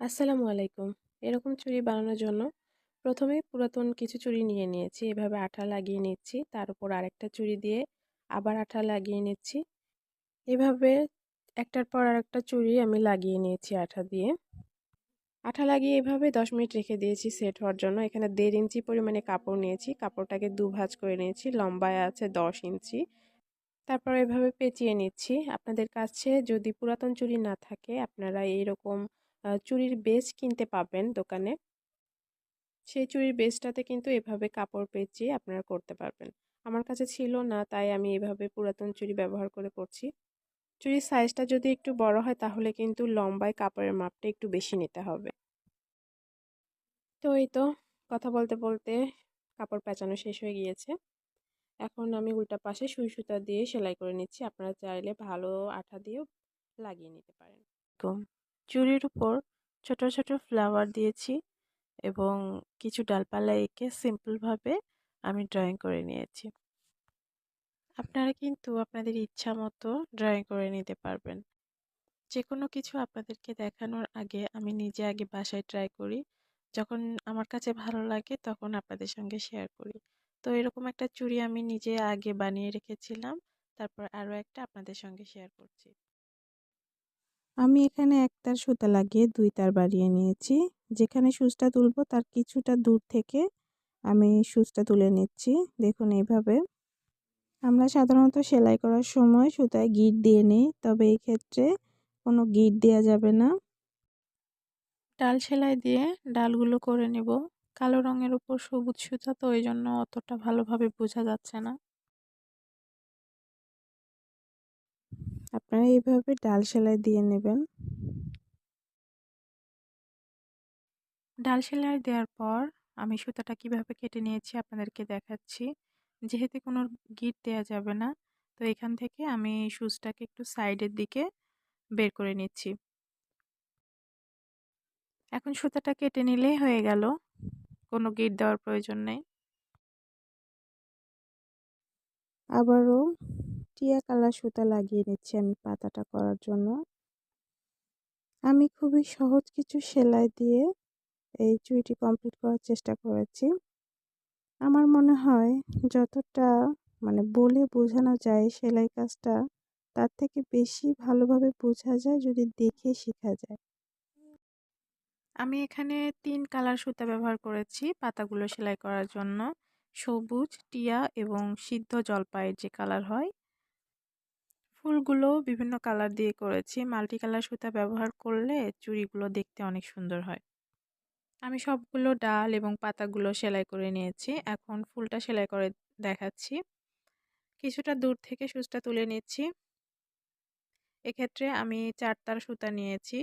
আসসালামু আলাইকুম। এরকম চুড়ি বানানোর জন্য প্রথমে পুরাতন কিছু চুড়ি নিয়ে নিয়েছি। এভাবে আঠা লাগিয়ে নিচ্ছি। তার উপর আরেকটা চুড়ি দিয়ে আবার আঠা লাগিয়ে নিচ্ছি। এভাবে একটার পর আরেকটা চুড়ি আমি লাগিয়ে নিয়েছি আঠা দিয়ে। আঠা লাগিয়ে এভাবে দশ মিনিট রেখে দিয়েছি সেট হওয়ার জন্য। এখানে দেড় ইঞ্চি পরিমাণে কাপড় নিয়েছি। কাপড়টাকে দু ভাঁজ করে নিয়েছি। লম্বায় আছে দশ ইঞ্চি। তারপর এভাবে পেঁচিয়ে নিচ্ছি। আপনাদের কাছে যদি পুরাতন চুড়ি না থাকে, আপনারা এইরকম চুড়ির বেস কিনতে পাবেন দোকানে। সেই চুড়ির বেসটাতে কিন্তু এভাবে কাপড় পেঁচিয়ে আপনারা করতে পারবেন। আমার কাছে ছিল না, তাই আমি এভাবে পুরাতন চুড়ি ব্যবহার করে করছি। চুড়ির সাইজটা যদি একটু বড় হয়, তাহলে কিন্তু লম্বায় কাপড়ের মাপটা একটু বেশি নিতে হবে। তো এই তো, কথা বলতে বলতে কাপড় পেঁচানো শেষ হয়ে গিয়েছে। এখন আমি উল্টা পাশে সুই সুতা দিয়ে সেলাই করে নিচ্ছি। আপনারা চাইলে ভালো আঠা দিয়েও লাগিয়ে নিতে পারেন। চুড়ির উপর ছোট ছোট ফ্লাওয়ার দিয়েছি এবং কিছু ডালপালা এঁকে সিম্পলভাবে আমি ড্রয়িং করে নিয়েছি। আপনারা কিন্তু আপনাদের ইচ্ছা মতো ড্রয়িং করে নিতে পারবেন। যে কোনো কিছু আপনাদেরকে দেখানোর আগে আমি নিজে আগে বাসায় ট্রাই করি। যখন আমার কাছে ভালো লাগে তখন আপনাদের সঙ্গে শেয়ার করি। তো এরকম একটা চুড়ি আমি নিজে আগে বানিয়ে রেখেছিলাম। তারপর আরও একটা আপনাদের সঙ্গে শেয়ার করছি। আমি এখানে একটার সুতা লাগিয়ে দুই তার বাড়িয়ে নিয়েছি। যেখানে সুচটা তুলবো তার কিছুটা দূর থেকে আমি সুচটা তুলে নিচ্ছি। দেখুন এইভাবে। আমরা সাধারণত সেলাই করার সময় সুতায় গিট দিয়ে নিই, তবে এই ক্ষেত্রে কোনো গিট দেওয়া যাবে না। ডাল সেলাই দিয়ে ডালগুলো করে নেব। কালো রঙের উপর সবুজ সুতা তো ওই জন্য অতটা ভালোভাবে বোঝা যাচ্ছে না। আপনারা এইভাবে ডাল সেলাই দিয়ে নেবেন। ডাল সেলাই দেওয়ার পর আমি সুতাটা কীভাবে কেটে নিয়েছি আপনাদেরকে দেখাচ্ছি। যেহেতু কোনো গিট দেওয়া যাবে না তো এখান থেকে আমি সুচটাকে একটু সাইডের দিকে বের করে নিচ্ছি। এখন সুতাটা কেটে নিলেই হয়ে গেল। কোনো গিট দেওয়ার প্রয়োজন নেই। আবারও টিয়া কালার সুতা লাগিয়ে নিচ্ছি আমি পাতাটা করার জন্য। আমি খুবই সহজ কিছু সেলাই দিয়ে এই চুড়িটি কমপ্লিট করার চেষ্টা করেছি। আমার মনে হয় যতটা মানে বলে বোঝানো যায় সেলাই কাজটা, তার থেকে বেশি ভালোভাবে বোঝা যায় যদি দেখে শেখা যায়। আমি এখানে তিন কালার সুতা ব্যবহার করেছি পাতাগুলো সেলাই করার জন্য। সবুজ, টিয়া এবং সিদ্ধ জলপাইয়ের যে কালার হয় ফুলগুলো বিভিন্ন কালার দিয়ে করেছি। মাল্টি কালার সুতা ব্যবহার করলে চুড়িগুলো দেখতে অনেক সুন্দর হয়। আমি সবগুলো ডাল এবং পাতাগুলো সেলাই করে নিয়েছি। এখন ফুলটা সেলাই করে দেখাচ্ছি। কিছুটা দূর থেকে সুচটা তুলে নিচ্ছি। এক্ষেত্রে আমি চারতার সুতা নিয়েছি।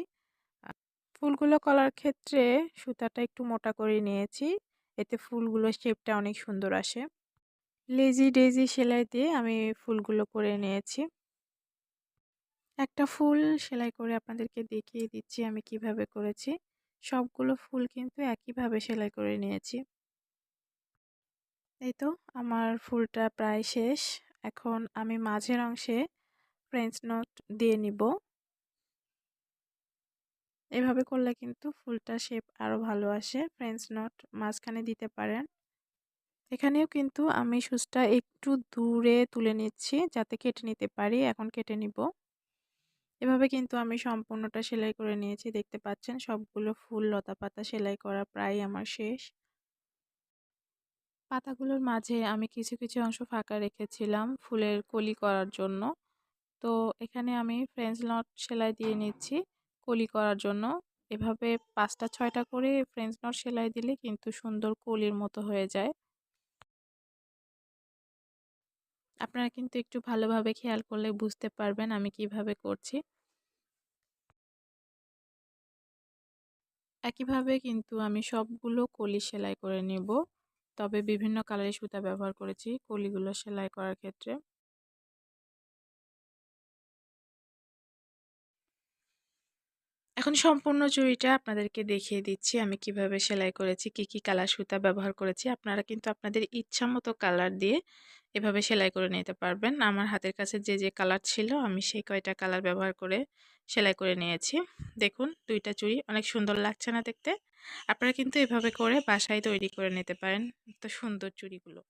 ফুলগুলো কলার ক্ষেত্রে সুতাটা একটু মোটা করে নিয়েছি। এতে ফুলগুলো শেপটা অনেক সুন্দর আসে। লেজি ডেজি সেলাই দিয়ে আমি ফুলগুলো করে নিয়েছি। একটা ফুল সেলাই করে আপনাদেরকে দেখিয়ে দিচ্ছি আমি কীভাবে করেছি। সবগুলো ফুল কিন্তু একইভাবে সেলাই করে নিয়েছি। এই তো, আমার ফুলটা প্রায় শেষ। এখন আমি মাঝের অংশে ফ্রেঞ্চ নট দিয়ে নিব। এভাবে করলে কিন্তু ফুলটা শেপ আরও ভালো আসে। ফ্রেঞ্চ নট মাঝখানে দিতে পারেন। এখানেও কিন্তু আমি সুচটা একটু দূরে তুলে নিচ্ছি, যাতে কেটে নিতে পারি। এখন কেটে নিব। এভাবে কিন্তু আমি সম্পূর্ণটা সেলাই করে নিয়েছি। দেখতে পাচ্ছেন সবগুলো ফুল লতা পাতা সেলাই করা প্রায় আমার শেষ। পাতাগুলোর মাঝে আমি কিছু কিছু অংশ ফাঁকা রেখেছিলাম ফুলের কলি করার জন্য। তো এখানে আমি ফ্রেঞ্চ নট সেলাই দিয়ে নিচ্ছি কলি করার জন্য। এভাবে পাঁচটা, ছয়টা করে ফ্রেঞ্চ নট সেলাই দিলে কিন্তু সুন্দর কলির মতো হয়ে যায়। আপনারা কিন্তু একটু ভালোভাবে খেয়াল করলে বুঝতে পারবেন আমি কীভাবে করছি। একইভাবে কিন্তু আমি সবগুলো কলি সেলাই করে নেব। তবে বিভিন্ন কালারের সুতা ব্যবহার করেছি কলিগুলো সেলাই করার ক্ষেত্রে। এখন সম্পূর্ণ চুড়িটা আপনাদেরকে দেখিয়ে দিচ্ছি আমি কীভাবে সেলাই করেছি, কি কি কালার সুতা ব্যবহার করেছি। আপনারা কিন্তু আপনাদের ইচ্ছা মতো কালার দিয়ে এভাবে সেলাই করে নিতে পারবেন। আমার হাতের কাছে যে যে কালার ছিল, আমি সেই কয়টা কালার ব্যবহার করে সেলাই করে নিয়েছি। দেখুন, দুইটা চুড়ি অনেক সুন্দর লাগছে না দেখতে। আপনারা কিন্তু এভাবে করে বাসায় তৈরি করে নিতে পারেন তো সুন্দর চুড়িগুলো।